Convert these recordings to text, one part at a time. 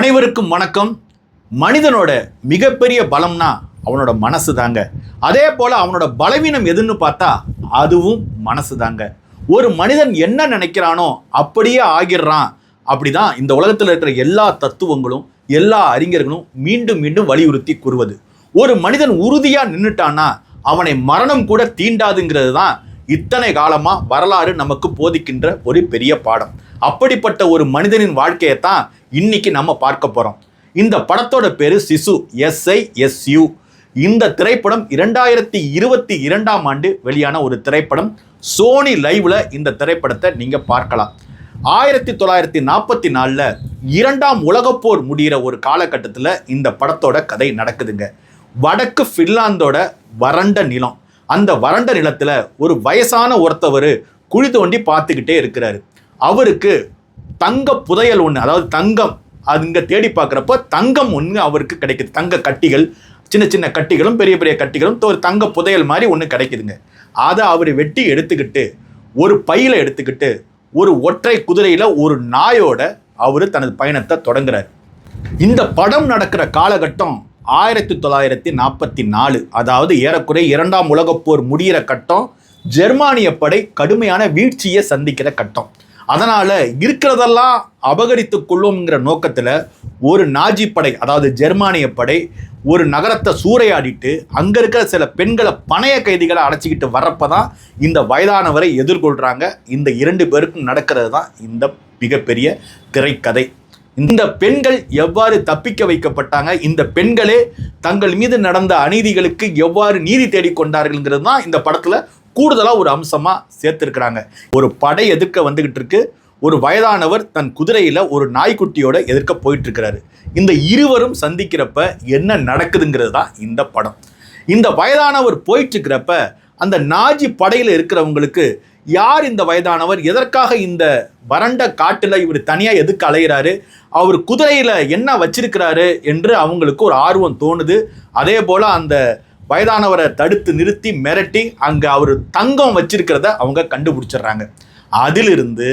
அனைவருக்கும் வணக்கம். மனிதனோட மிகப்பெரிய பலம்னா அவனோட மனசு தாங்க. அதே போல் அவனோட பலவீனம் எதுன்னு பார்த்தா அதுவும் மனசு தாங்க. ஒரு மனிதன் என்ன நினைக்கிறானோ அப்படியே ஆகிடுறான். அப்படிதான் இந்த உலகத்தில் இருக்கிற எல்லா தத்துவங்களும் எல்லா அறிஞர்களும் மீண்டும் மீண்டும் வலியுறுத்தி கூறுவது. ஒரு மனிதன் உறுதியாக நின்றுட்டான்னா அவனை மரணம் கூட தீண்டாதுங்கிறது தான் இத்தனை காலமாக வரலாறு நமக்கு போதிக்கின்ற ஒரு பெரிய பாடம். அப்படிப்பட்ட ஒரு மனிதனின் வாழ்க்கையை தான் இன்னைக்கு நம்ம பார்க்க போகிறோம் இந்த படத்தோட பேர் சிசு எஸ்ஐ எஸ்யூ இந்த திரைப்படம் இரண்டாயிரத்தி இருபத்தி இரண்டாம் ஆண்டு வெளியான ஒரு திரைப்படம். சோனி லைவ்ல இந்த திரைப்படத்தை நீங்கள் பார்க்கலாம். ஆயிரத்தி தொள்ளாயிரத்தி நாற்பத்தி நாலில் இரண்டாம் உலகப்போர் முடிகிற ஒரு காலகட்டத்தில் இந்த படத்தோட கதை நடக்குதுங்க. வடக்கு ஃபின்லாந்தோட வறண்ட நிலம். அந்த வறண்ட நிலத்தில் ஒரு வயசான ஒருத்தவர் குழி தோண்டி பார்த்துக்கிட்டே இருக்கிறாரு. அவருக்கு தங்க புதையல் ஒன்று அதாவது தங்கம் அது இங்கே தேடி பார்க்குறப்ப தங்கம் ஒன்று அவருக்கு கிடைக்குது. தங்க கட்டிகள் சின்ன சின்ன கட்டிகளும் பெரிய பெரிய கட்டிகளும் ஒரு தங்க புதையல் மாதிரி ஒன்று கிடைக்குதுங்க. அதை அவர் வெட்டி எடுத்துக்கிட்டு ஒரு பையில் எடுத்துக்கிட்டு ஒரு ஒற்றை குதிரையில் ஒரு நாயோட அவர் தனது பயணத்தை தொடங்குறார். இந்த படம் நடக்கிற காலகட்டம் ஆயிரத்தி தொள்ளாயிரத்தி நாற்பத்தி நாலு அதாவது ஏறக்குறைய இரண்டாம் உலகப் போர் முடிகிற கட்டம் ஜெர்மானிய படை கடுமையான வீழ்ச்சியை சந்திக்கிற கட்டம். அதனால் இருக்கிறதெல்லாம் அபகரித்து கொள்ளும்ங்கிற நோக்கத்தில் ஒரு நாஜி படை அதாவது ஜெர்மானிய படை ஒரு நகரத்தை சூறையாடிட்டு அங்கே இருக்கிற சில பெண்களை பணைய கைதிகளை அடைச்சிக்கிட்டு வர்றப்போ தான் இந்த வயதானவரை எதிர்கொள்கிறாங்க இந்த இரண்டு பேருக்கும் நடக்கிறது தான் இந்த மிகப்பெரிய திரைக்கதை. இந்த பெண்கள் எவ்வாறு தப்பிக்க வைக்கப்பட்டாங்க? இந்த பெண்களே தங்கள் மீது நடந்த அநீதிகளுக்கு எவ்வாறு நீதி தேடிக்கொண்டார்கள்ங்கிறது தான் இந்த படத்தில் கூடுதலாக ஒரு அம்சமாக சேர்த்துருக்கிறாங்க. ஒரு படை எதிர்க்க வந்துக்கிட்டு இருக்கு. ஒரு வயதானவர் தன் குதிரையில் ஒரு நாய்க்குட்டியோட எதிர்க்க போயிட்டுருக்கிறாரு. இந்த இருவரும் சந்திக்கிறப்ப என்ன நடக்குதுங்கிறது தான் இந்த படம். இந்த வயதானவர் போயிட்டுருக்கிறப்ப அந்த நாஜி படையில் இருக்கிறவங்களுக்கு யார் இந்த வயதானவர்? எதற்காக இந்த வறண்ட காட்டில் இவர் தனியாக எதுக்கு அலைகிறாரு அவர் குதிரையில் என்ன வச்சிருக்கிறாரு? என்று அவங்களுக்கு ஒரு ஆர்வம் தோணுது. அதே போல் அந்த வயதானவரை தடுத்து நிறுத்தி மிரட்டி அங்கே அவர் தங்கம் வச்சிருக்கிறத அவங்க கண்டுபிடிச்சிடுறாங்க. அதிலிருந்து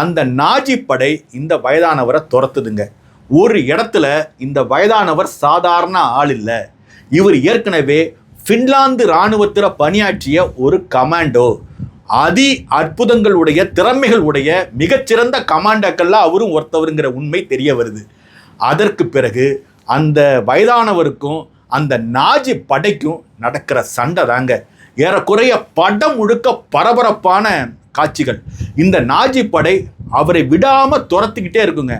அந்த நாஜி படை இந்த வயதானவரை துரத்துதுங்க. ஒரு இடத்துல இந்த வயதானவர் சாதாரண ஆள் இல்லை. இவர் ஏற்கனவே ஃபின்லாந்து இராணுவத்தில் பணியாற்றிய ஒரு கமாண்டோ அதி அற்புதங்களுடைய திறமைகள் உடைய மிகச்சிறந்த கமாண்டாக்கள்லாம் அவரும் ஒருத்தவருங்கிற உண்மை தெரிய வருது. அதற்கு பிறகு அந்த வயதானவருக்கும் அந்த நாஜி படைக்கும் நடக்கிற சண்டை தாங்க. ஏறக்குறைய படம் முழுக்க பரபரப்பான காட்சிகள். இந்த நாஜி படை அவரை விடாமல் துரத்திக்கிட்டே இருக்குங்க.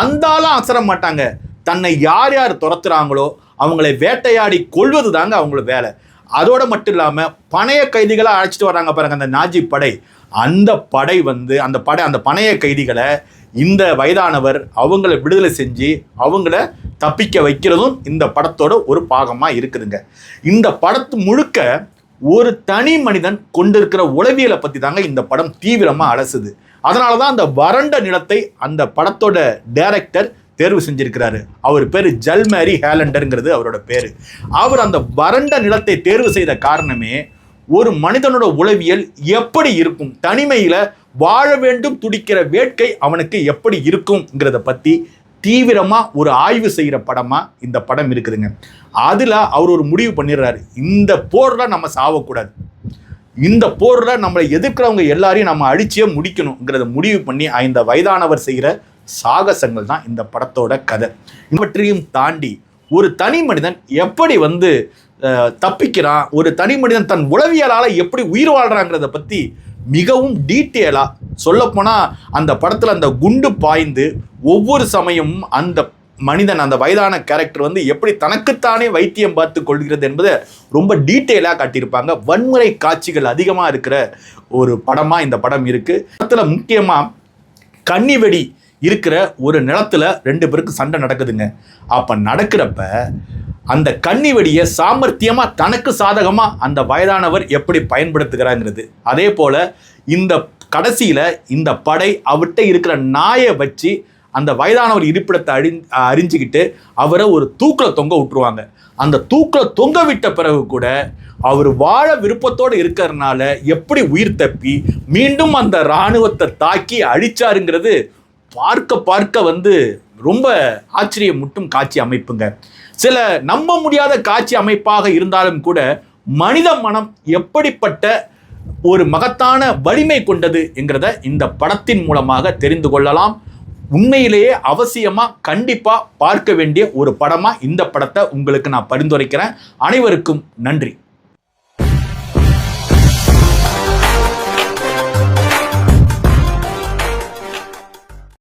அந்தாலும் அசர மாட்டாங்க. தன்னை யார் யார் துரத்துறாங்களோ அவங்களை வேட்டையாடி கொள்வது தாங்க அவங்களோட வேலை. அதோடு மட்டும் இல்லாமல் பணைய கைதிகளாக அழைச்சிட்டு வராங்க பாருங்க அந்த நாஜி படை. அந்த படை வந்து அந்த படை அந்த பணைய கைதிகளை இந்த வயதானவர் அவங்கள விடுதலை செஞ்சு அவங்கள தப்பிக்க வைக்கிறதும் இந்த படத்தோட ஒரு பாகமாக இருக்குதுங்க. இந்த படத்து முழுக்க ஒரு தனி மனிதன் கொண்டிருக்கிற உளவியலை பற்றி தாங்க இந்த படம் தீவிரமாக அலசுது. அதனால தான் அந்த வறண்ட நிலத்தை அந்த படத்தோட டைரக்டர் தேர்வு செஞ்சிருக்கிறாரு. அவர் பேர் ஜல்மேரி ஹேலண்டருங்கிறது அவரோட பேர். அவர் அந்த வறண்ட நிலத்தை தேர்வு செய்த காரணமே ஒரு மனிதனோட உளவியல் எப்படி இருக்கும்? தனிமையில் வாழ வேண்டும் துடிக்கிற வேட்கை அவனுக்கு எப்படி இருக்குங்கிறத பற்றி தீவிரமாக ஒரு ஆய்வு செய்கிற படமாக இந்த படம் இருக்குதுங்க. அதில் அவர் ஒரு முடிவு பண்ணிடுறாரு. இந்த போரில் நம்ம சாவக்கூடாது. இந்த போரில் நம்மளை எதிர்க்கிறவங்க எல்லாரையும் நம்ம அழிச்சே முடிக்கணுங்கிறத முடிவு பண்ணி இந்த வயதானவர் செய்கிற சாகசங்கள் தான் இந்த படத்தோட கதை. இவற்றையும் தாண்டி ஒரு தனி மனிதன் எப்படி வந்து தப்பிக்கிறான் ஒரு தனி மனிதன் தன் உளவியலால் எப்படி உயிர் வாழ்கிறாங்கிறத பற்றி மிகவும் டீட்டெயிலாக சொல்லப்போனால் அந்த படத்தில் அந்த குண்டு பாய்ந்து ஒவ்வொரு சமயமும் அந்த மனிதன் அந்த வயதான கேரக்டர் வந்து எப்படி தனக்குத்தானே வைத்தியம் பார்த்து கொள்கிறது என்பதை ரொம்ப டீட்டெயிலாக காட்டியிருப்பாங்க. வன்முறை காட்சிகள் அதிகமாக இருக்கிற ஒரு படமாக இந்த படம் இருக்குது படத்தில் முக்கியமாக கன்னிவெடி இருக்கிற ஒரு நிலத்துல ரெண்டு பேருக்கு சண்டை நடக்குதுங்க. அப்போ நடக்கிறப்ப அந்த கன்னி வெடியை சாமர்த்தியமாக தனக்கு சாதகமாக அந்த வயதானவர் எப்படி பயன்படுத்துகிறாங்கிறது. அதே போல் இந்த கடைசியில் இந்த படை அவர்கிட்ட இருக்கிற நாயை வச்சு அந்த வயதானவர் இருப்பிடத்தை அழி அறிஞ்சிக்கிட்டு அவரை ஒரு தூக்கில் தொங்க விட்டுருவாங்க. அந்த தூக்கில் தொங்க விட்ட பிறகு கூட அவர் வாழ விருப்பத்தோடு இருக்கிறதுனால எப்படி உயிர் தப்பி மீண்டும் அந்த இராணுவத்தை தாக்கி அழிச்சாருங்கிறது பார்க்க பார்க்க வந்து ரொம்ப ஆச்சரியமூட்டும் காட்சி அமைப்புங்க. சில நம்ப முடியாத காட்சி அமைப்பாக இருந்தாலும் கூட மனித மனம் எப்படிப்பட்ட ஒரு மகத்தான வலிமை கொண்டது என்கிறத இந்த படத்தின் மூலமாக தெரிந்து கொள்ளலாம். உண்மையிலேயே அவசியமாக கண்டிப்பாக பார்க்க வேண்டிய ஒரு படமாக இந்த படத்தை உங்களுக்கு நான் பரிந்துரைக்கிறேன். அனைவருக்கும் நன்றி.